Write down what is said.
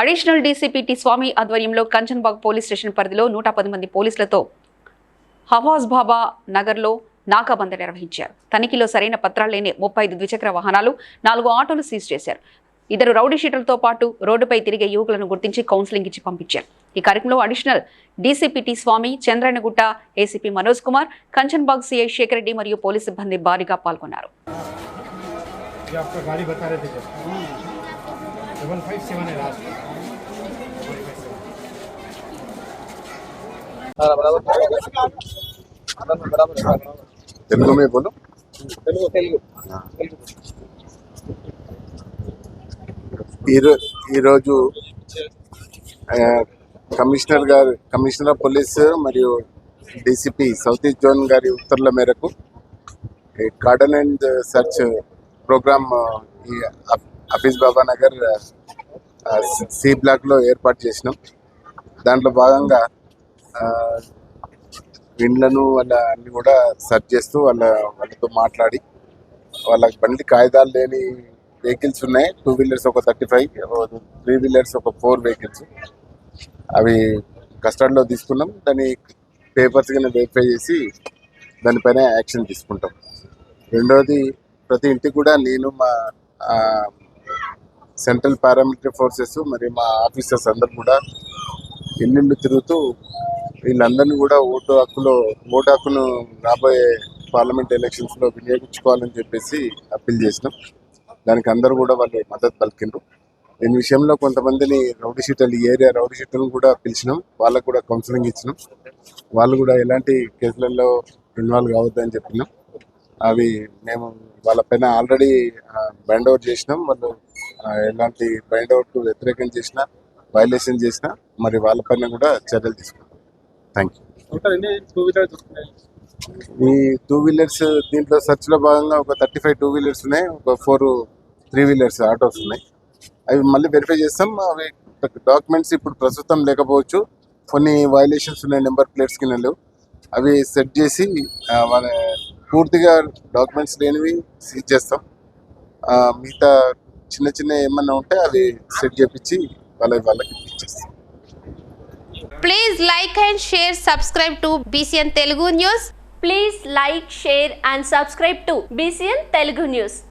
Additional DCP T స్వామి ఆధ్వర్యంలో Kanchanbagh police station పరిధిలో నూట పది మంది పోలీసులతో హవాజ్ బాబా నగర్లో నాకాబంద నిర్వహించారు. తనిఖీలో సరైన పత్రాలు లేని ముప్పై ఐదు ద్విచక్ర వాహనాలు నాలుగు ఆటోలు సీజ్ చేశారు. ఇద్దరు రౌడీ షీటర్లతో పాటు రోడ్డుపై తిరిగే యువకులను గుర్తించి కౌన్సిలింగ్ ఇచ్చి పంపించారు. ఈ కార్యక్రమంలో additional DCP T Swamy Chandrayangutta ACP Manoj Kumar Kanchanbagh CI Shekar Reddy మరియు పోలీస్ సిబ్బంది భారీగా పాల్గొన్నారు. సెవెన్ ఫైవ్ సెవెన్ తెలుగు మీ బోలు? ఈరో ఈరోజు కమిషనర్ గారు కమిషనర్ ఆఫ్ పోలీస్ మరియు డీసీపీ సౌత్ ఈస్ట్ జోన్ గారి ఉత్తర్వుల మేరకు cordon and search programme Hafeez Baba Nagar C బ్లాక్లో ఏర్పాటు చేసినాం. దాంట్లో భాగంగా ఇండ్లను వాళ్ళ అన్ని కూడా సెర్చ్ చేస్తూ వాళ్ళ వాళ్ళతో మాట్లాడి వాళ్ళకి బండి కాగితాలు లేని వెహికల్స్ ఉన్నాయి. టూ వీలర్స్ ఒక థర్టీ ఫైవ్ త్రీ వీలర్స్ ఒక ఫోర్ వెహికల్స్. అవి కస్టడీలో తీసుకున్నాం. దాని పేపర్స్ కింద వెరిఫై చేసి దానిపైన యాక్షన్ తీసుకుంటాం. రెండవది ప్రతి ఇంటికి కూడా నేను మా సెంట్రల్ పారామిలిటరీ ఫోర్సెస్ మరి మా ఆఫీసర్స్ అందరు కూడా ఇల్లు తిరుగుతూ వీళ్ళందరినీ కూడా ఓటు హక్కులో ఓటు హక్కును రాబోయే పార్లమెంట్ ఎలక్షన్స్లో వినియోగించుకోవాలని చెప్పేసి అప్పీల్ చేసినాం. దానికి అందరూ కూడా వాళ్ళు మద్దతు పలికిండ్రు. దీని విషయంలో కొంతమందిని రౌడీ షీటర్లు ఈ ఏరియా రౌడీ షీటర్లు కూడా పిలిచినాం. వాళ్ళకు కూడా కౌన్సిలింగ్ ఇచ్చినాం. వాళ్ళు కూడా ఎలాంటి కేసులలో ఇన్వాల్వ్ కావద్దని చెప్పినాం. అవి మేము వాళ్ళపైన ఆల్రెడీ బ్యాండ్ ఓవర్ చేసినాం. వాళ్ళు ఎలాంటి బైండ్ అవుట్ వ్యతిరేకం చేసినా వైలేషన్ చేసినా మరి వాళ్ళపైన కూడా చర్యలు తీసుకుంటాం. థ్యాంక్ యూ ఈ టూ వీలర్స్ దీంట్లో search లో భాగంగా ఒక థర్టీ ఫైవ్ టూ వీలర్స్ ఉన్నాయి ఒక ఫోర్ త్రీ వీలర్స్ ఆటోస్ ఉన్నాయి. అవి మళ్ళీ వెరిఫై చేస్తాం అవి డాక్యుమెంట్స్ ఇప్పుడు ప్రస్తుతం లేకపోవచ్చు కొన్ని వైలేషన్స్ ఉన్నాయి నెంబర్ ప్లేట్స్ కింద లేవు. అవి సెట్ చేసి వాళ్ళ పూర్తిగా డాక్యుమెంట్స్ లేనివి సీజ్ చేస్తాం. మిగతా చిన్న చిన్న ఏమన్నా ఉంటే అవి సెట్ చేపించి వాళ్ళ వాళ్ళకి ఇచ్చేస్తాం Please like and share, subscribe to BCN Telugu News. Please like, share and subscribe to BCN Telugu News.